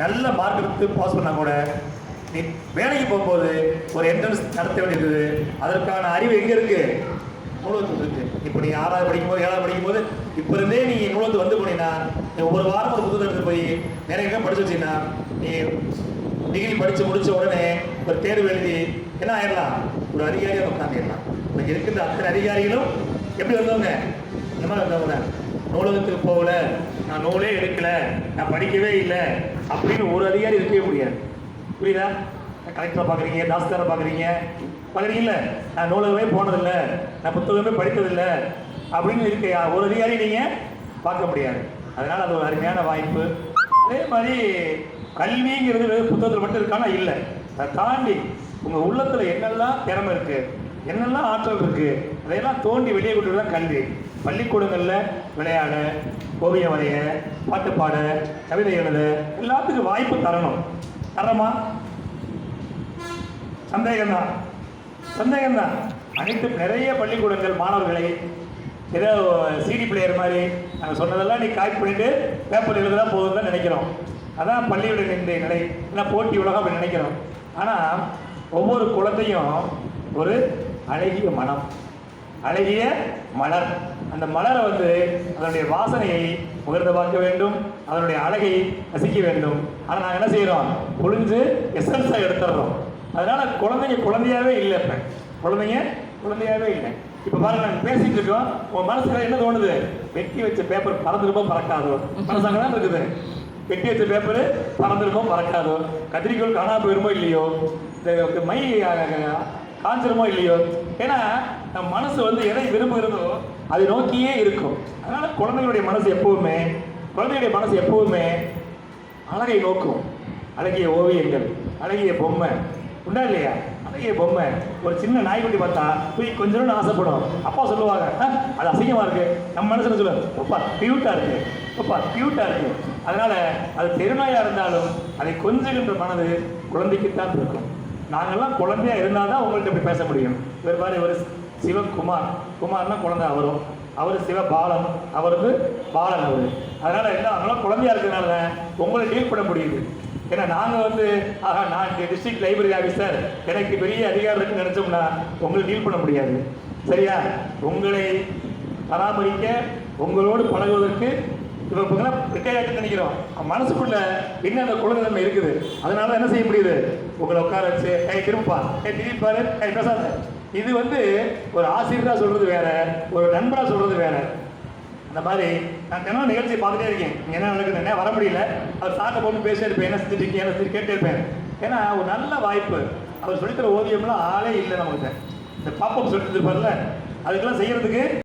நல்ல மார்க் எடுத்து பாஸ் பண்ணால் கூட நீ வேலைக்கு போகும்போது ஒரு என்ட்ரன்ஸ் நடத்த வேண்டியது அதற்கான அறிவு எங்கே இருக்குது நூலகத்தில் இருக்குது இப்போ நீ ஆறாவது படிக்கும்போது ஏழாவது படிக்கும்போது இப்போ இருந்தே நீ நூலகத்து வந்து போனீங்கன்னா நீ ஒவ்வொரு வாரம் ஒரு புத்தகம் எடுத்து போய் நிறைய எங்கே படிச்சு வச்சீங்கன்னா நீ டிகிரி படித்து முடித்த உடனே ஒரு தேர்வு எழுதி என்ன ஆயிடலாம்? ஒரு அதிகாரியாக உட்காந்துடலாம் இப்போ இருக்கின்ற அத்தனை அதிகாரிகளும் எப்படி வந்தவங்க? இந்த மாதிரி வந்தவங்க. நூலகத்துக்கு போகல. நான் நூலே எடுக்கல. நான் படிக்கவே இல்லை. அப்படின்னு ஒரு அதிகாரி இருக்கவே முடியாது. புரியுதா? கலெக்டரை பார்க்குறீங்க தாஸ்தாரை பார்க்குறீங்க பார்க்குறீங்கல்ல நான் நூலகமே போனதில்லை. நான் புத்தகமே படித்ததில்லை. அப்படின்னு இருக்க ஒரு அதிகாரி நீங்கள் பார்க்க முடியாது. அதனால் அது ஒரு அருமையான வாய்ப்பு. அதே மாதிரி கல்விங்கிறது புத்தகத்தில் மட்டும் இருக்கானா இல்லை. அதை தாண்டி உங்கள் உள்ளத்தில் என்னெல்லாம் திறமை இருக்குது என்னெல்லாம் ஆற்றல் இருக்குது அதையெல்லாம் தோண்டி வெளியே கொண்டு தான் கல்வி. பள்ளிக்கூடங்களில் விளையாட ஓவியம் வரைய பாட்டு பாட கவிதை எழுத எல்லாத்துக்கும் வாய்ப்பு தரணும். தரமா? சந்தேகம்தான். சந்தேகம்தான். அனைத்து நிறைய பள்ளிக்கூடங்கள் மாணவர்களை ஏதோ சிடி பிளேயர் மாதிரி நாங்கள் சொன்னதெல்லாம் நீ காப்பி பண்ணிட்டு பேப்பர் எழுதுனா போதும் தான் நினைக்கிறோம். அதான் பள்ளியோட இன்றைய நிலை. இல்லை போட்டி உலகம் அப்படின்னு நினைக்கிறோம். ஆனால் ஒவ்வொரு குழந்தையும் ஒரு அழகிய மனம். அழகிய மலர். அந்த மலரை வந்து அதனுடைய வாசனையை முகர்ந்து பார்க்க வேண்டும். அதனுடைய அழகை ரசிக்க வேண்டும். ஆனால் நாங்கள் என்ன செய்கிறோம் புழிஞ்சு எசன்ஸாக எடுத்துடுறோம் அதனால குழந்தைங்க குழந்தையாவே இல்லை இப்போ. குழந்தைங்க குழந்தையாவே இல்லை. இப்போ பாருங்க நாங்கள் பேசிட்டு இருக்கோம். உன் மனசுல என்ன தோணுது? வெட்டி வச்ச பேப்பர் பறந்துருப்போம் பறக்காதோ? மனசாங்க தான் இருக்குது. வெட்டி வச்ச பேப்பர் பறந்துருப்போம் பறக்காதோ? கத்திரிக்கோள் காணா போயிருமோ இல்லையோ? இந்த மை ஆச்சரியமோ இல்லையோ? ஏன்னா நம்ம மனசு வந்து எதை விரும்புகிறதோ அதை நோக்கியே இருக்கும். அதனால குழந்தைகளுடைய மனசு எப்பவுமே குழந்தைகளுடைய மனசு எப்பவுமே அழகை நோக்கும். அழகிய ஓவியங்கள் அழகிய பொம்மை. உண்டா இல்லையா? அழகிய பொம்மை. ஒரு சின்ன நாய்க்குட்டி பார்த்தா போய் கொஞ்சம் ஆசைப்படும். அப்பா சொல்லுவாங்க அது அசிங்கமாக இருக்கு. நம்ம மனசுல சொல்லுவாங்க அப்பா கியூட்டாக இருக்கு. அப்பா கியூட்டாக இருக்கு. அதனால அது தெருநாயா இருந்தாலும் அதை கொஞ்சுகின்ற மனது குழந்தைக்குத்தான் இருக்கும். நாங்கள்லாம் குழந்தையா இருந்தால் தான் உங்கள்கிட்ட இப்படி பேச முடியும். இவர் மாதிரி ஒரு சிவகுமார். குமார்னா குழந்தை அவரும். அவர் சிவபாலன். அவருக்கு பாலன் அவர். அதனால் என்ன அவங்களாம் குழந்தையா இருக்கிறதுனால தான் உங்களை டீல் பண்ண முடியுது. ஏன்னா நாங்கள் வந்து ஆஹா நான் டிஸ்ட்ரிக்ட் லைப்ரரி ஆஃபீஸர் எனக்கு பெரிய அதிகாரம் இருக்குன்னு நினச்சோம்னா உங்களை டீல் பண்ண முடியாது. சரியா? உங்களை பராமரிக்க உங்களோடு பழகுவதற்கு இப்போ இப்போலாம் நினைக்கிறோம். மனசுக்குள்ள என்ன அந்த குழந்தை இருக்குது? அதனால என்ன செய்ய முடியுது? உங்களை உட்கார வச்சு ஏய் திரும்பா ஏ திரும்பி பாரு. பேசாத. இது வந்து ஒரு ஆசிரியராக சொல்கிறது வேற ஒரு நண்பராக சொல்கிறது வேற. அந்த மாதிரி நான் தினம் நிகழ்ச்சியை பார்த்துட்டே இருக்கேன். இங்கே என்ன நடக்குது என்ன வர முடியல. அவர் சாட்டை போட்டு பேசிட்டே இருப்பேன் என்ன செஞ்சுட்டு என்ன செஞ்சு கேட்டே இருப்பேன் ஏன்னா ஒரு நல்ல வாய்ப்பு. அவர் சொல்லித்தர ஓவியம்லாம் ஆளே இல்லை நமக்கு இந்த பாப்பம் சொல்லிட்டு இருப்பார்ல அதுக்கெல்லாம் செய்யறதுக்கு